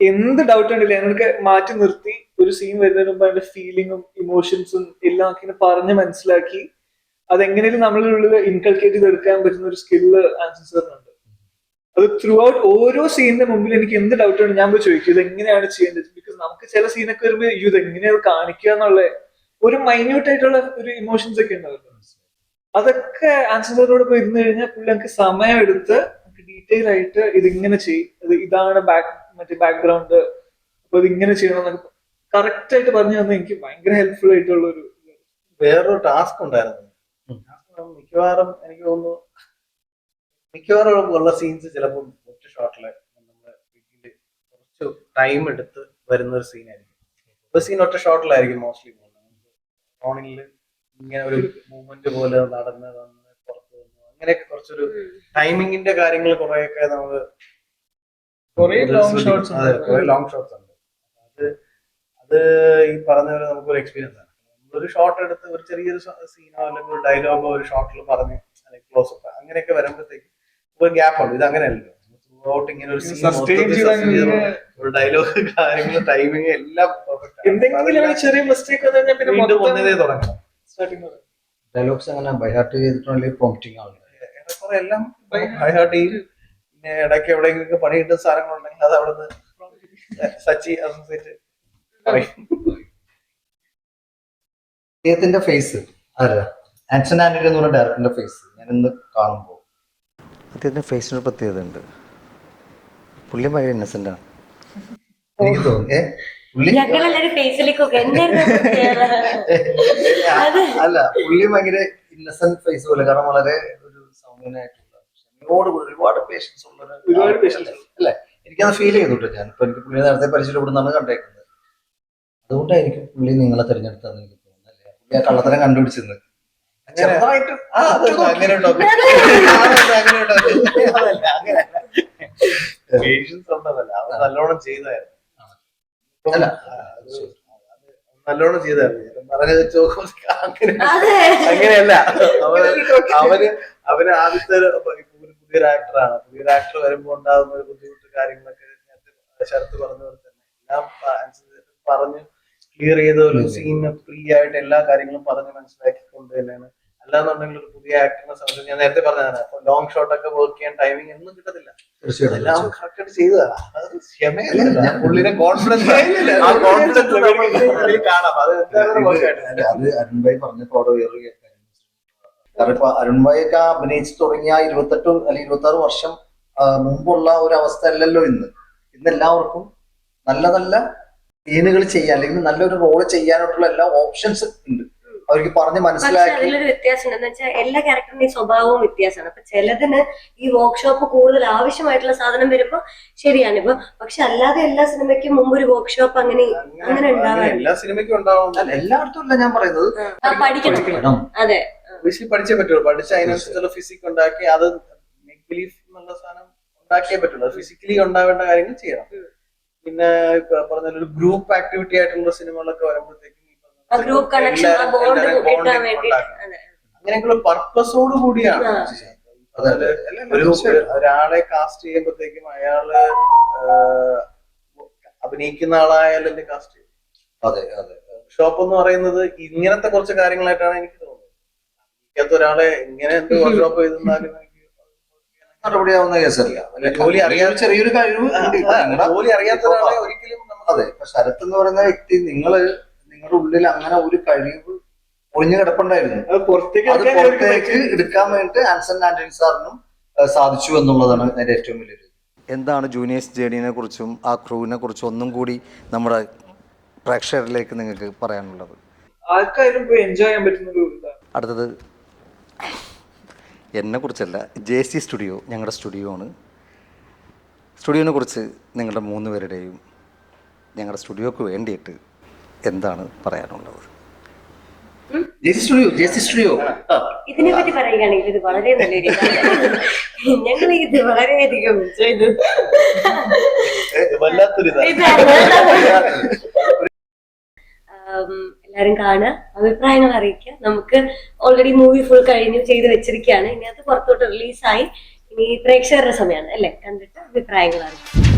എന്ത് ഡൗട്ട് ഉണ്ടല്ലേ ഞങ്ങൾക്ക് മാറ്റി നിർത്തി ഒരു സീൻ വരുന്നതിന് മുമ്പ് അതിന്റെ ഫീലിങ്ങും ഇമോഷൻസും എല്ലാം ഒക്കെ പറഞ്ഞ് മനസ്സിലാക്കി അതെങ്ങനെയും നമ്മളുടെ ഉള്ളിൽ ഇൻകൾക്കേറ്റ് ചെയ്തെടുക്കാൻ പറ്റുന്ന ഒരു സ്കില്ല് ആൻസർ സാറിനുണ്ട് അത് ത്രൂ ഔട്ട് ഓരോ സീനിന്റെ മുമ്പിൽ എനിക്ക് എന്ത് ഡൗട്ട് ഉണ്ട് ഞാൻ പോയി ചോദിക്കും ഇത് എങ്ങനെയാണ് ചെയ്യേണ്ടത്? ബിക്കോസ് നമുക്ക് ചില സീനൊക്കെ വരുമ്പോൾ ഇത് എങ്ങനെയാണ് കാണിക്കുക? എന്നുള്ള ഒരു മൈന്യൂട്ട് ആയിട്ടുള്ള ഒരു ഇമോഷൻസ് ഒക്കെ ഉണ്ടാവില്ല അതൊക്കെ ആൻസർ സാറിനോട് പോയി ഇരുന്ന് കഴിഞ്ഞാൽ പുള്ളി നമുക്ക് സമയം എടുത്ത് നമുക്ക് ഡീറ്റെയിൽ ആയിട്ട് ഇതിങ്ങനെ ചെയ്യും. ഇത് ഇതാണ് ബാക്ക് മറ്റേ ബാക്ക്ഗ്രൗണ്ട് അപ്പൊ ഇതിങ്ങനെ ഇങ്ങനെ ചെയ്യണം എന്നൊക്കെ കറക്റ്റ് ആയിട്ട് പറഞ്ഞു തന്നെ എനിക്ക് ഭയങ്കര ഹെൽപ്ഫുൾ ആയിട്ടുള്ള ഒരു വേറൊരു ടാസ്ക് ഉണ്ടായിരുന്നു. മിക്കവാറും എനിക്ക് തോന്നുന്നു മിക്കവാറും ഉള്ള സീൻസ് ചിലപ്പോൾ ഒറ്റ ഷോട്ടിൽ നമ്മുടെ വീട്ടിൽ കുറച്ച് ടൈം എടുത്ത് വരുന്ന ഒരു സീനായിരിക്കും ഒരു സീൻ ഒറ്റ ഷോട്ടിലായിരിക്കും മോസ്റ്റ്ലി പോകുന്നത്. ഫോണിൽ ഇങ്ങനെ ഒരു മൂവ്മെന്റ് പോലെ നടന്ന് വന്ന് പുറത്ത് വന്നു അങ്ങനെയൊക്കെ കുറച്ചൊരു ടൈമിങ്ങിന്റെ കാര്യങ്ങൾ കുറെയൊക്കെ നമുക്ക് കുറേ long shots അതെ കുറെ ലോങ് ഷോട്ട്സ് ഉണ്ട്. അത് അത് ഈ പറഞ്ഞ പോലെ നമുക്കൊരു എക്സ്പീരിയൻസ് ആണ്. നമ്മളൊരു ഷോട്ട് എടുത്ത് ഒരു ചെറിയൊരു സീനോ അല്ലെങ്കിൽ ഒരു ഡയലോഗോ ഒരു ഷോട്ടിൽ പറഞ്ഞ് ക്ലോസ് അപ്പ് അങ്ങനെയൊക്കെ വരുമ്പോഴത്തേക്ക് ഒരു ഗ്യാപ്പ് ഉണ്ട് ഇത് അങ്ങനെയല്ലോ ത്രൂ ഇങ്ങനെ ഒരു ചെയ്ത് ചെയ്ത് ഒരു ഡയലോഗ് കാര്യങ്ങൾ ടൈമിങ് എല്ലാം എന്തെങ്കിലും ഒരു ചെറിയ മിസ്റ്റേക്ക് വന്നു കഴിഞ്ഞാൽ പിന്നെ വീണ്ടും മൊത്തം ഒന്നതേ തുടങ്ങണം. ഡയലോഗ്സ് അങ്ങനെ ബൈഹാർട്ട് ചെയ്തിട്ടുണ്ടെങ്കിൽ പ്രോംപ്റ്റിംഗ് ആണ്. ഏറെക്കുറെ എല്ലാം ഹൈ ഹാർട്ട് ചെയ്യും പിന്നെ ഇടയ്ക്ക് എവിടെയെങ്കിലും പണി കിട്ടുന്ന സാധനങ്ങളുണ്ടെങ്കിൽ അത് അവിടെ നിന്ന് സച്ചി അസോസിയേറ്റ് പറയും. അദ്ദേഹത്തിന്റെ ഫേസ് ആരാ? ആൻസൺ ആന്റണി എന്ന് പറഞ്ഞ ഡയറക്ടറിന്റെ ഫേസ് ഞാൻ ഇന്ന് കാണുമ്പോൾ അദ്ദേഹത്തിന്റെ ഫേസിനൊരു പ്രത്യേകത ഉണ്ട്. പുള്ളി ഭയങ്കര ഇന്നസെന്റ് ആണ്. എനിക്ക് തോന്നി അല്ല പുള്ളി ഭയങ്കര ഇന്നസെന്റ് ഫേസ് പോലെ കാരണം വളരെ ഒരു സൗമ്യനായിട്ടുള്ള കൂടി ഒരുപാട് പേഷ്യൻസ് ഉള്ള ഒരു ഒരുപാട് പേഷ്യൻസ്. അല്ലേ? എനിക്കത് ഫീൽ ചെയ്തിട്ട് ഞാൻ. ഇപ്പൊ എനിക്ക് പുള്ളി നേരത്തെ പരിചയപ്പെടുന്നാണ് കണ്ടേക്കുന്നത്. അതുകൊണ്ടായിരിക്കും പുള്ളി നിങ്ങളെ തിരഞ്ഞെടുത്തതെന്ന് എനിക്ക് തോന്നുന്നു അല്ലേ? പുള്ളി ആ കള്ളത്തരം കണ്ടുപിടിച്ചത് ചെറുതായിട്ട് ആ, അങ്ങനെ ഉണ്ടോ? അങ്ങനെ ഉണ്ടോ? അതല്ല, അങ്ങനെ. പേഷ്യൻസ് ഉണ്ടതല്ല അവൻ നല്ലോണം ചെയ്തായിരുന്നു. അല്ല. നല്ലോണം ചെയ്തായിരുന്നു. പറഞ്ഞു വെച്ച് നോക്കുമ്പോ അങ്ങനെ അതെ. അങ്ങനെയല്ല. അവന് അവന് അവന് ആദ്യത്തെ പുതിയൊരു ആക്ടറാണ് പുതിയൊരു ആക്ടർ വരുമ്പോൾ ഉണ്ടാകുന്ന ഒരു ബുദ്ധിമുട്ട് കാര്യങ്ങളൊക്കെ നേരത്തെ ശരത്ത് പറഞ്ഞ പോലെ തന്നെ. എല്ലാം പറഞ്ഞ് ക്ലിയർ ചെയ്ത ഒരു സീന് ഫ്രീ ആയിട്ട് എല്ലാ കാര്യങ്ങളും പറഞ്ഞ് മനസ്സിലാക്കിക്കൊണ്ട് തന്നെയാണ് അല്ലാന്നുണ്ടെങ്കിൽ ഒരു പുതിയ ആക്ടറിനെ സംബന്ധിച്ച് ഞാൻ നേരത്തെ പറഞ്ഞതാണ്. അപ്പൊ ലോങ് ഷോട്ട് ഒക്കെ വർക്ക് ചെയ്യാൻ ടൈമിംഗ് ഒന്നും കിട്ടത്തില്ല. എല്ലാം കറക്റ്റ് ചെയ്തതാണ് അത് ക്ഷമയല്ല. പുള്ളിനെ കോൺഫിഡൻസ് ആ കോൺഫിഡൻസ് കാണാം. അത് എന്തായാലും work ആയിട്ട് അല്ല, അത് അരുൺ ഭായി പറഞ്ഞപ്പോ അവിടെ വേറൊരു കാര്യം കാരണം ഇപ്പൊ അരുൺ ഭായി ഒക്കെ അഭിനയിച്ചു തുടങ്ങിയ ഇരുപത്തെട്ട് അല്ലെങ്കിൽ ഇരുപത്തി ആറ് വർഷം മുമ്പുള്ള ഒരു അവസ്ഥ അല്ലല്ലോ ഇന്ന്. ഇന്ന് എല്ലാവർക്കും നല്ല നല്ല സീനുകൾ ചെയ്യാൻ അല്ലെങ്കിൽ നല്ലൊരു റോൾ ചെയ്യാനായിട്ടുള്ള എല്ലാ ഓപ്ഷൻസ് ഉണ്ട്. അവർക്ക് പറഞ്ഞ് മനസ്സിലാക്കി. അതിലൊരു വ്യത്യാസം എന്ന് വെച്ചാൽ എല്ലാ ക്യാരക്ടറിന്റെയും സ്വഭാവവും വ്യത്യാസമാണ്. അപ്പൊ ചിലതിന് ഈ വർക്ക്ഷോപ്പ് കൂടുതൽ ആവശ്യമായിട്ടുള്ള സാധനം വരുമ്പോ ശരിയാണ്. ഇപ്പൊ പക്ഷെ അല്ലാതെ എല്ലാ സിനിമയ്ക്കും മുമ്പ് ഒരു വർക്ക്ഷോപ്പ് അങ്ങനെ അങ്ങനെ ഉണ്ടാവാൻ എല്ലാ സിനിമയ്ക്കും ഉണ്ടാവും. അല്ല, എല്ലായിടത്തും അല്ല ഞാൻ പറയുന്നത്. പഠിക്കണം. അതെ. ഒബിയസ്ലി പഠിച്ചേ പറ്റുള്ളൂ. പഠിച്ച അതിനനുസരിച്ചുള്ള ഫിസിക് ഉണ്ടാക്കി അത് മേക്ക് ബിലീഫ് എന്നുള്ള സാധനം ഉണ്ടാക്കിയേ പറ്റുള്ളൂ. ഫിസിക്കലി ഉണ്ടാവേണ്ട കാര്യങ്ങൾ ചെയ്യണം. പിന്നെ ഇപ്പൊ പറഞ്ഞ ഒരു ഗ്രൂപ്പ് ആക്ടിവിറ്റി ആയിട്ടുള്ള സിനിമകളൊക്കെ വരുമ്പോഴത്തേക്കും അങ്ങനെയൊക്കെയുള്ള പർപ്പസോട് കൂടിയാണ്. ഒരു ഒരാളെ കാസ്റ്റ് ചെയ്യുമ്പോഴത്തേക്കും അയാൾ അഭിനയിക്കുന്ന ആളായാലും കാസ്റ്റ് ചെയ്യും. അതെ അതെ ഷോപ്പ് എന്ന് പറയുന്നത് ഇങ്ങനത്തെ കുറച്ച് കാര്യങ്ങളായിട്ടാണ് എനിക്ക് ഒരാളെ ഇങ്ങനെ എന്ത് വർക്ക്ഷോപ്പ് ചെയ്തിരുന്നാലും നടപടിയാവുന്ന കേസല്ല. അല്ല, ജോലി അറിയാൻ- ചെറിയൊരു കഴിവ് ജോലി അറിയാത്ത ഒരാളെ ഒരിക്കലും അതെ ഇപ്പൊ ശരത് എന്ന് പറയുന്ന വ്യക്തി നിങ്ങൾ നിങ്ങളുടെ ഉള്ളിൽ അങ്ങനെ ഒരു കഴിവ് ഒളിഞ്ഞു കിടപ്പുണ്ടായിരുന്നു. അത് പുറത്തേക്ക് എടുക്കാൻ വേണ്ടിട്ട് ആൻസൺ ആന്റണി സാറിനും സാധിച്ചു എന്നുള്ളതാണ് അതിന്റെ ഏറ്റവും വലിയൊരു എന്താണ് ജൂനിയേഴ്സ് ജേണിനെ കുറിച്ചും ആ ക്രൂവിനെ കുറിച്ചും ഒന്നും കൂടി നമ്മുടെ പ്രേക്ഷകരിലേക്ക് നിങ്ങൾക്ക് പറയാനുള്ളത്? ആർക്കായാലും എൻജോയ് ചെയ്യാൻ പറ്റുന്ന ഒരു അടുത്തത് എന്നെ കുറിച്ചല്ല ജെ സി സ്റ്റുഡിയോ ഞങ്ങളുടെ സ്റ്റുഡിയോ ആണ്. സ്റ്റുഡിയോനെ കുറിച്ച് നിങ്ങളുടെ മൂന്ന് പേരുടെയും ഞങ്ങളുടെ സ്റ്റുഡിയോക്ക് വേണ്ടിയിട്ട് എന്താണ് പറയാനുള്ളത്? ജെസി സ്റ്റുഡിയോ ജെസി സ്റ്റുഡിയോ ഇതിനെ പറ്റി പറയുകയാണെങ്കിൽ ഇത് വളരെ നല്ലൊരു ഞങ്ങൾ ഇത് വളരെയധികം വല്ലാത്തൊരു എല്ലാരും കാണുക അഭിപ്രായങ്ങൾ അറിയിക്കുക. നമുക്ക് ഓൾറെഡി മൂവി ഫുൾ കഴിഞ്ഞു ചെയ്ത് വെച്ചിരിക്കുകയാണ്. ഇനി അത് പുറത്തോട്ട് റിലീസായി ഇനി പ്രേക്ഷകരുടെ സമയമാണ് അല്ലേ? കണ്ടിട്ട് അഭിപ്രായങ്ങൾ അറിയിക്കുക.